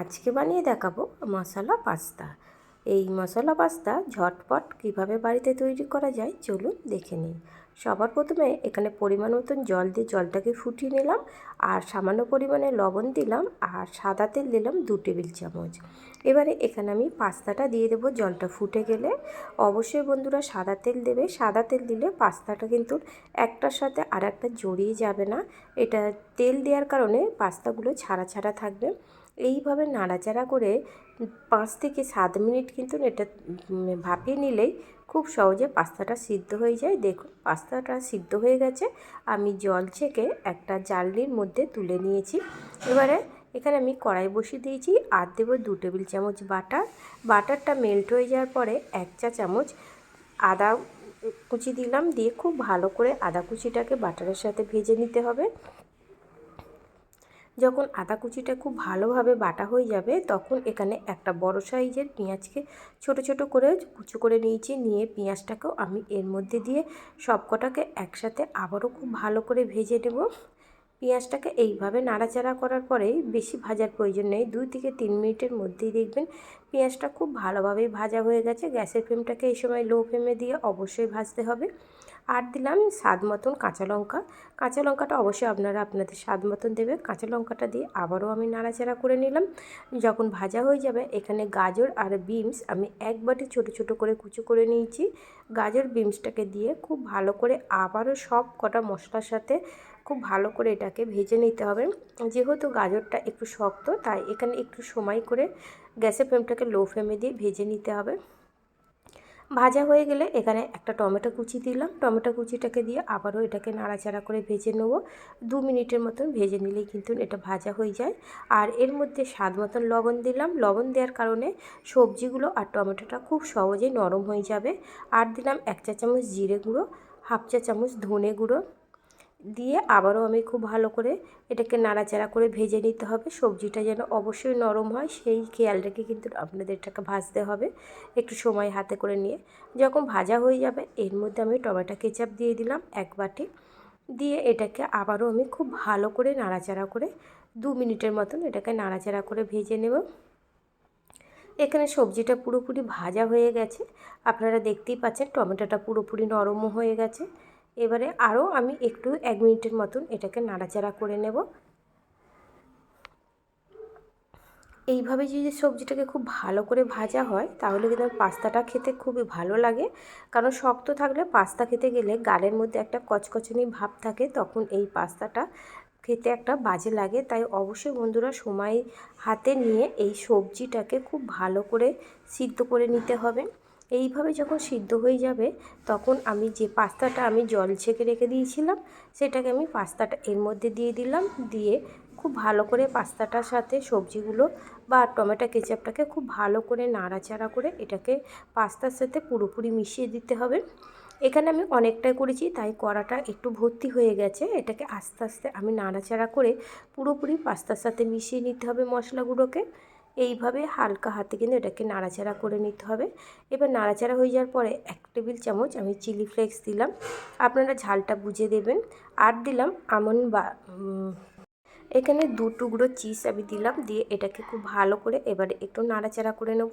আজকে বানিয়ে দেখাবো মশলা পাস্তা। এই মশলা পাস্তা ঝটপট কীভাবে বাড়িতে তৈরি করা যায় চলুন দেখে নিই। সবার প্রথমে এখানে পরিমাণ মতন জল দিয়ে জলটাকে ফুটিয়ে নিলাম আর সামান্য পরিমাণে লবণ দিলাম আর সাদা তেল দিলাম দু টেবিল চামচ। এবারে এখানে আমি পাস্তাটা দিয়ে দেবো জলটা ফুটে গেলে। অবশ্যই বন্ধুরা সাদা তেল দেবে। সাদা তেল দিলে পাস্তাটা কিন্তু একটার সাথে আর একটা জড়িয়ে যাবে না। এটা তেল দেওয়ার কারণে পাস্তাগুলো ছাড়া ছাড়া থাকবে। এইভাবে নাড়াচাড়া করে পাঁচ থেকে সাত মিনিট কিন্তু এটা ভাপিয়ে নিলেই খুব সহজে পাস্তাটা সিদ্ধ হয়ে যায়। দেখুন, পাস্তাটা সিদ্ধ হয়ে গেছে। আমি জল ছেঁকে একটা জালনির মধ্যে তুলে নিয়েছি। এবারে এখানে আমি কড়াই বসিয়ে দিয়েছি। আর দেবো দু টেবিল চামচ বাটার। বাটারটা মেল্ট হয়ে যাওয়ার পরে এক চা চামচ আদা কুচি দিলাম। দিয়ে খুব ভালো করে আদা কুচিটাকে বাটারের সাথে ভেজে নিতে হবে। যখন আদা কুচিটা খুব ভালোভাবে বাটা হয়ে যাবে, তখন এখানে একটা বড় সাইজের পেঁয়াজকে ছোট ছোট করে কুচো করে নিয়েছি। নিয়ে পেঁয়াজটাকেও আমি এর মধ্যে দিয়ে সবকটাকে একসাথে আবারও খুব ভালো করে ভেজে নেব। পেঁয়াজটাকে এইভাবে নাড়াচাড়া করার পরে বেশি ভাজার প্রয়োজন নেই। দুই থেকে তিন মিনিটের মধ্যেই দেখবেন পেঁয়াজটা খুব ভালোভাবেই ভাজা হয়ে গেছে। গ্যাসের ফ্লেমটাকে এই সময় লো ফ্লেমে দিয়ে অবশ্যই ভাজতে হবে। আর দিলাম স্বাদ মতন কাঁচা লঙ্কা। কাঁচা লঙ্কাটা অবশ্যই আপনারা আপনাদের স্বাদ মতন দেবে কাঁচা লঙ্কাটা দিয়ে আবারও আমি নাড়াচাড়া করে নিলাম। যখন ভাজা হয়ে যাবে, এখানে গাজর আর বিমস আমি এক বাটি ছোটো ছোটো করে কুচো করে নিয়েছি। গাজর বিমসটাকে দিয়ে খুব ভালো করে আবারও সব কটা মশলার সাথে খুব ভালো করে এটাকে ভেজে নিতে হবে। যেহেতু গাজরটা একটু শক্ত, তাই এখানে একটু সময় করে গ্যাসের ফ্লেমটাকে লো ফ্লেমে দিয়ে ভেজে নিতে হবে। ভাজা হয়ে গেলে এখানে একটা টমেটো কুচি দিলাম। টমেটো কুচিটাকে দিয়ে আবারও এটাকে নাড়াচাড়া করে ভেজে নেব। দু মিনিটের মতন ভেজে নিলেই কিন্তু এটা ভাজা হয়ে যায়। আর এর মধ্যে স্বাদ মতন লবণ দিলাম। লবণ দেওয়ার কারণে সবজিগুলো আর টমেটোটা খুব সহজেই নরম হয়ে যাবে। আর দিলাম এক চা চামচ জিরে গুঁড়ো, হাফ চা চামচ ধনে গুঁড়ো দিয়ে আবারও আমি খুব ভালো করে এটাকে নাড়াচাড়া করে ভেজে নিতে হবে। সবজিটা যেন অবশ্যই নরম হয়, সেই খেয়াল রেখে কিন্তু আপনাদের এটাকে ভাজতে হবে একটু সময় হাতে করে নিয়ে। যখন ভাজা হয়ে যাবে, এর মধ্যে আমি টমেটো কেচাপ দিয়ে দিলাম এক বাটি। দিয়ে এটাকে আবারও আমি খুব ভালো করে নাড়াচাড়া করে দু মিনিটের মতন এটাকে নাড়াচাড়া করে ভেজে নেব। এখানে সবজিটা পুরোপুরি ভাজা হয়ে গেছে। আপনারা দেখতেই পাচ্ছেন টমেটোটা পুরোপুরি নরমও হয়ে গেছে। এবারে আরও আমি একটু এক মিনিটের মতন এটাকে নাড়াচাড়া করে নেব। এইভাবে যদি সবজিটাকে খুব ভালো করে ভাজা হয়, তাহলে কিন্তু পাস্তাটা খেতে খুবই ভালো লাগে। কারণ শক্ত থাকলে পাস্তা খেতে গেলে গালের মধ্যে একটা কচকচনি ভাব থাকে, তখন এই পাস্তাটা খেতে একটা বাজে লাগে। তাই অবশ্যই বন্ধুরা সময় হাতে নিয়ে এই সবজিটাকে খুব ভালো করে সিদ্ধ করে নিতে হবে। এইভাবে যখন সিদ্ধ হয়ে যাবে, তখন আমি যে পাস্তাটা আমি জল ছেঁকে রেখে দিয়েছিলাম, সেটাকে আমি পাস্তাটা এর মধ্যে দিয়ে দিলাম। দিয়ে খুব ভালো করে পাস্তাটার সাথে সবজিগুলো বা টমেটো কেচাপটাকে খুব ভালো করে নাড়াচাড়া করে এটাকে পাস্তার সাথে পুরোপুরি মিশিয়ে দিতে হবে। এখানে আমি অনেকটাই করেছি, তাই কড়াটা একটু ভর্তি হয়ে গেছে। এটাকে আস্তে আস্তে আমি নাড়াচাড়া করে পুরোপুরি পাস্তার সাথে মিশিয়ে নিতে হবে মশলাগুলোকে। এইভাবে হালকা হাতে কিন্তু এটাকে নাড়াচাড়া করে নিতে হবে। এবার নাড়াচাড়া হয়ে যাওয়ার পরে এক টেবিল চামচ আমি চিলি ফ্লেক্স দিলাম। আপনারা ঝালটা বুঝে দেবেন। আর দিলাম আমন বা এখানে দু টুকরো চিজ আমি দিলাম। দিয়ে এটাকে খুব ভালো করে এবারে একটু নাড়াচাড়া করে নেব।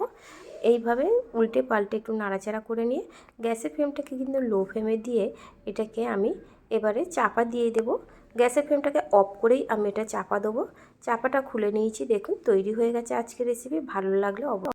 এইভাবে উল্টে পাল্টে একটু নাড়াচাড়া করে নিয়ে গ্যাসের ফ্লেমটাকে কিন্তু লো ফ্লেমে দিয়ে এটাকে আমি এবারে চাপা দিয়ে দেব। গ্যাসের ফ্লেমটাকে অফ করেই আমি এটা চাপা দেবো। চাপাটা খুলে নিয়েছি, দেখুন, তৈরি হয়ে গেছে আজকের রেসিপি ভালো লাগলে অব